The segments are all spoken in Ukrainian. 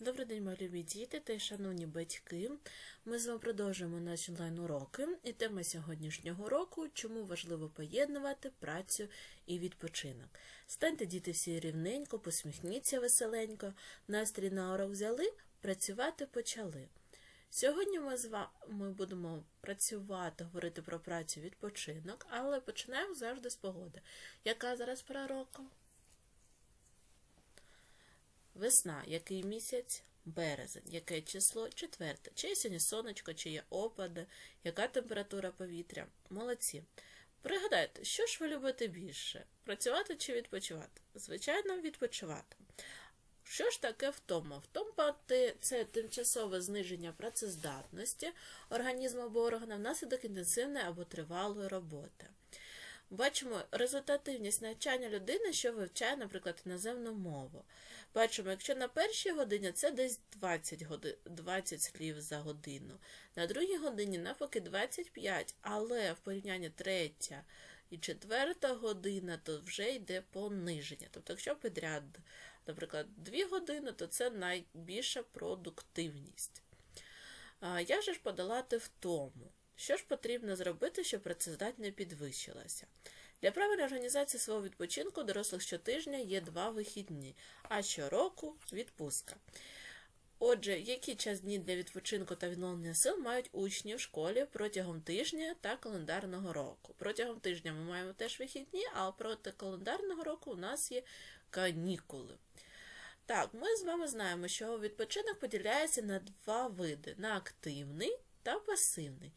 Добрий день, мої любі діти та й шановні батьки. Ми з вами продовжуємо наші онлайн-уроки. І тема сьогоднішнього уроку – чому важливо поєднувати працю і відпочинок. Станьте, діти, всі рівненько, посміхніться веселенько, настрій на урок взяли, працювати почали. Сьогодні ми з вами будемо працювати, говорити про працю відпочинок, але починаємо завжди з погоди. Яка зараз пора року? Весна, який місяць? Березень, яке число? Четверте. Чи є сьогодні сонечко, чи є опади, яка температура повітря? Молодці. Пригадайте, що ж ви любите більше? Працювати чи відпочивати? Звичайно, відпочивати. Що ж таке втома? Втома – це тимчасове зниження працездатності організму або органа внаслідок інтенсивної або тривалої роботи. Бачимо результативність навчання людини, що вивчає, наприклад, іноземну мову. Бачимо, якщо на першій годині це десь 20 годин, 20 слів за годину, на другій годині навпаки 25, але в порівнянні третя і четверта година, то вже йде пониження. Тобто, якщо підряд, наприклад, 2 години, то це найбільша продуктивність. Як же ж подолати втому? Що ж потрібно зробити, щоб працездатність підвищилася? Для правильної організації свого відпочинку дорослих щотижня є два вихідні, а щороку відпустка. Отже, який час дні для відпочинку та відновлення сил мають учні в школі протягом тижня та календарного року? Протягом тижня ми маємо теж вихідні, а проти календарного року у нас є канікули. Так, ми з вами знаємо, що відпочинок поділяється на два види: на активний та пасивний.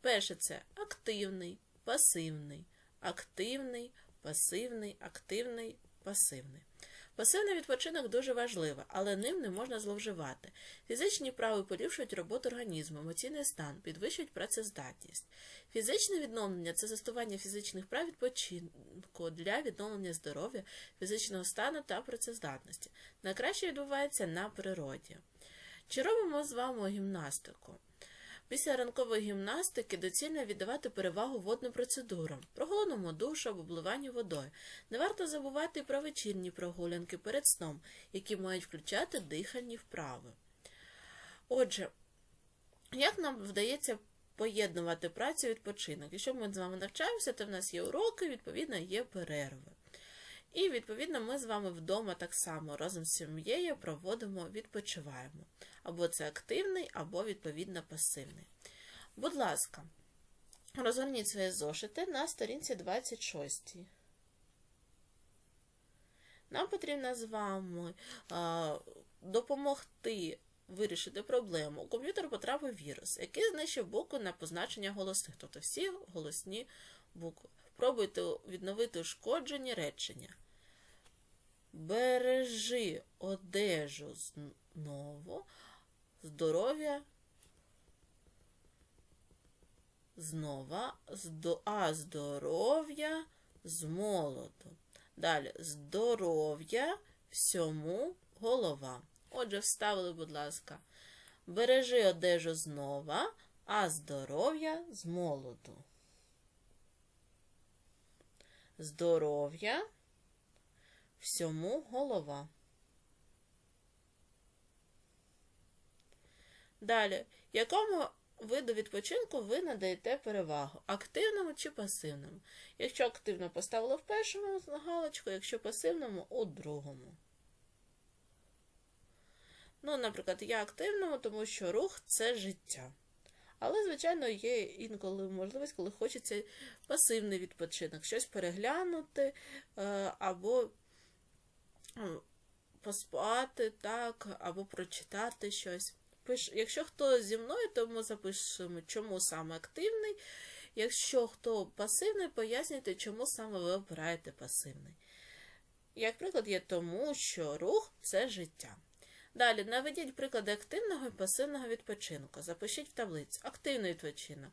Перше це активний, пасивний, активний, пасивний, активний, пасивний. Пасивний відпочинок дуже важливий, але ним не можна зловживати. Фізичні вправи поліпшують роботу організму, емоційний стан, підвищують працездатність. Фізичне відновлення це застування фізичних прав відпочинку для відновлення здоров'я, фізичного стану та працездатності. Найкраще відбувається на природі. Чи робимо з вами гімнастику? Після ранкової гімнастики доцільно віддавати перевагу водним процедурам, проголоному душу або обливанню водою. Не варто забувати про вечірні прогулянки перед сном, які мають включати дихальні вправи. Отже, як нам вдається поєднувати працю і відпочинок? Якщо ми з вами навчаємося, то в нас є уроки, відповідно, є перерви. І, відповідно, ми з вами вдома так само разом з сім'єю проводимо, відпочиваємо. Або це активний, або, відповідно, пасивний. Будь ласка, розгорніть свої зошити на сторінці 26. Нам потрібно з вами допомогти вирішити проблему. У комп'ютер потрапив вірус, який знищив букви на позначення голосних, тобто всі голосні букви. Пробуйте відновити ушкоджені речення. Бережи одежу знову, здоров'я знова, а здоров'я з молоду. Далі здоров'я всьому голова. Отже, вставили, будь ласка, бережи одежу знова, а здоров'я з молоду. Здоров'я всьому голова. Далі, якому виду відпочинку ви надаєте перевагу? Активному чи пасивному? Якщо активно поставили в першому галочку, якщо пасивному у другому. Ну, наприклад, я активному, тому що рух це життя. Але, звичайно, є інколи можливість, коли хочеться пасивний відпочинок, щось переглянути е, або поспати, так, або прочитати щось. Якщо хто зі мною, то ми запишемо, чому саме активний. Якщо хто пасивний, пояснюйте, чому саме ви обираєте пасивний. Як приклад, є тому, що рух це життя. Далі наведіть приклади активного і пасивного відпочинку. Запишіть в таблицю. Активний відпочинок.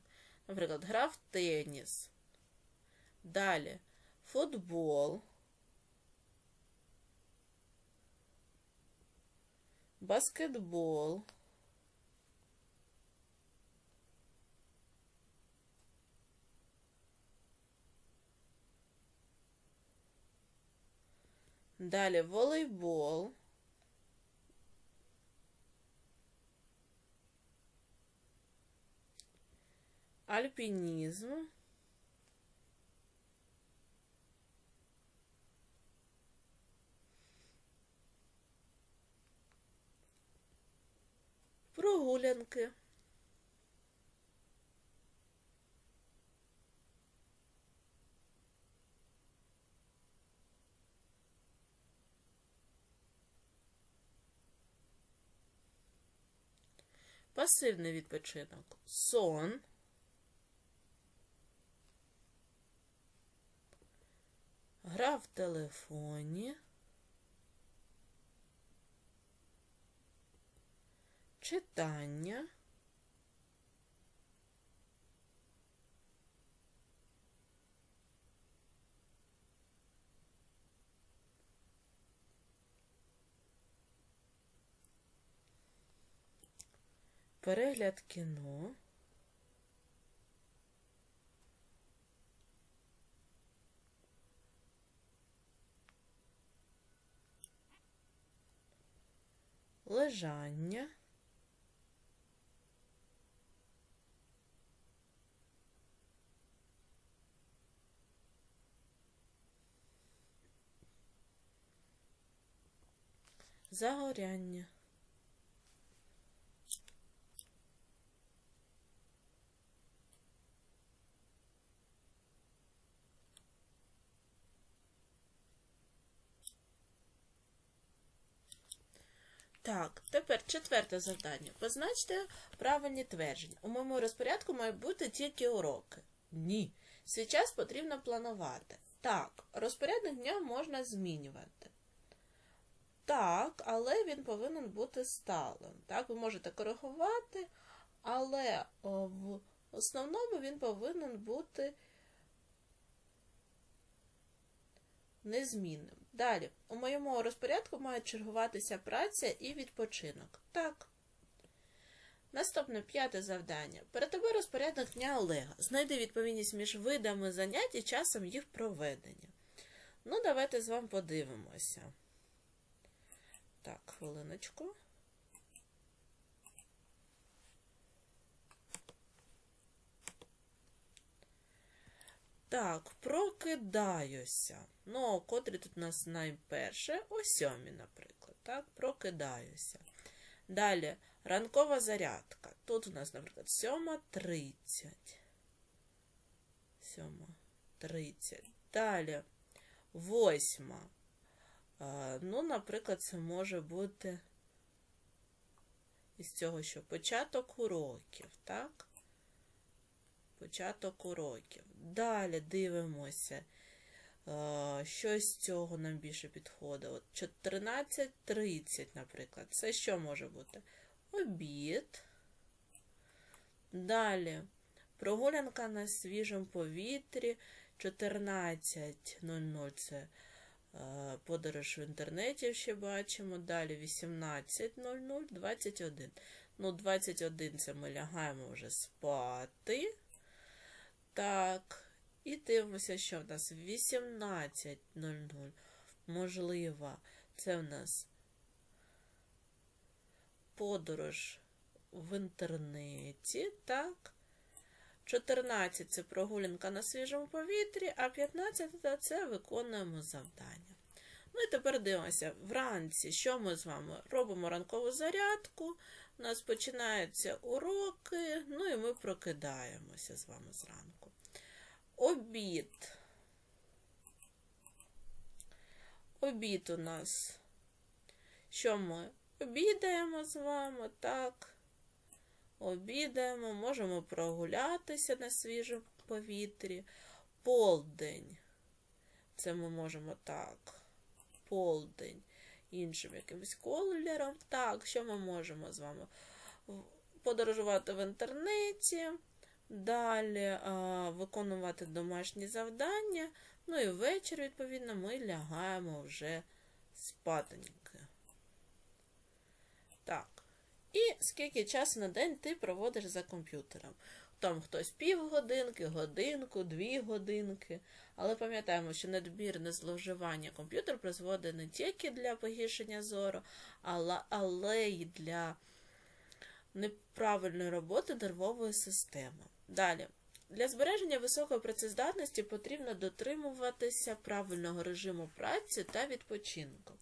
Наприклад, гра в теніс. Далі футбол. баскетбол, Далее волейбол. Альпинизм. Прогулянки. Пасивний відпочинок. Сон. Гра в телефоні. Читання. Перегляд кіно. Лежання. Загоряння. Так, тепер четверте завдання. Позначте правильні твердження. У моєму розпорядку мають бути тільки уроки. Ні. Свій час потрібно планувати. Так, розпорядок дня можна змінювати. Так, але він повинен бути сталим. Так, ви можете коригувати, але в основному він повинен бути незмінним. Далі, у моєму розпорядку мають чергуватися праця і відпочинок. Так. Наступне п'яте завдання. Перед тобою розпорядок дня Олега. Знайди відповідність між видами занять і часом їх проведення. Ну, давайте з вами подивимося. Так, хвилиночку. Так, прокидаюся. Ну, котрі тут у нас найперше? О сьомій, наприклад. Так, прокидаюся. Далі ранкова зарядка. Тут у нас, наприклад, 7.30. 7.30. Далі восьма. Ну, наприклад, це може бути із цього, що початок уроків, так? Початок уроків. Далі дивимося, що з цього нам більше підходить. От 14.30, наприклад. Це що може бути? Обід. Далі прогулянка на свіжому повітрі. 14.00 це подорож в інтернеті ще бачимо. Далі 18.00, 21. Ну, 21 це ми лягаємо вже спати. Так, і дивимося, що в нас 18.00. Можливо, це в нас подорож в інтернеті, так? 14 це прогулянка на свіжому повітрі, а 15 це виконуємо завдання. Ну і тепер дивимося, вранці, що ми з вами робимо ранкову зарядку, у нас починаються уроки, ну і ми прокидаємося з вами зранку. Обід. Обід у нас. Що ми обідаємо з вами, так? Обідаємо, можемо прогулятися на свіжому повітрі. Полдень. Це ми можемо так. Полдень. Іншим якимось кольором. Так, що ми можемо з вами? Подорожувати в інтернеті. Далі а, виконувати домашні завдання. Ну і ввечері, відповідно, ми лягаємо вже спатеньки. Так. І скільки часу на день ти проводиш за комп'ютером. Там хтось півгодинки, годинку, дві годинки. Але пам'ятаємо, що надмірне зловживання комп'ютер призводить не тільки для погіршення зору, але, й для неправильної роботи нервової системи. Далі. Для збереження високої працездатності потрібно дотримуватися правильного режиму праці та відпочинку.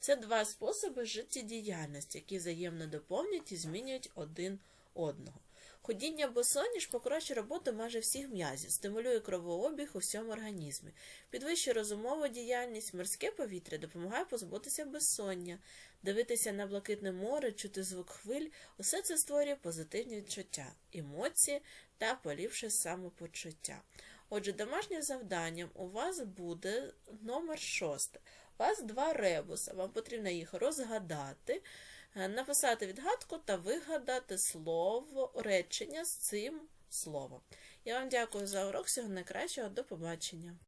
Це два способи життєдіяльності, які взаємно доповнюють і змінюють один одного. Ходіння босоніж покращує роботу майже всіх м'язів, стимулює кровообіг у всьому організмі, підвищує розумову діяльність, морське повітря допомагає позбутися безсоння, дивитися на блакитне море, чути звук хвиль усе це створює позитивні відчуття, емоції та поліпшує самопочуття. Отже, домашнім завданням у вас буде номер шосте. У вас два ребуса. Вам потрібно їх розгадати, е, написати відгадку та вигадати слово речення з цим словом. Я вам дякую за урок. Всього найкращого. До побачення.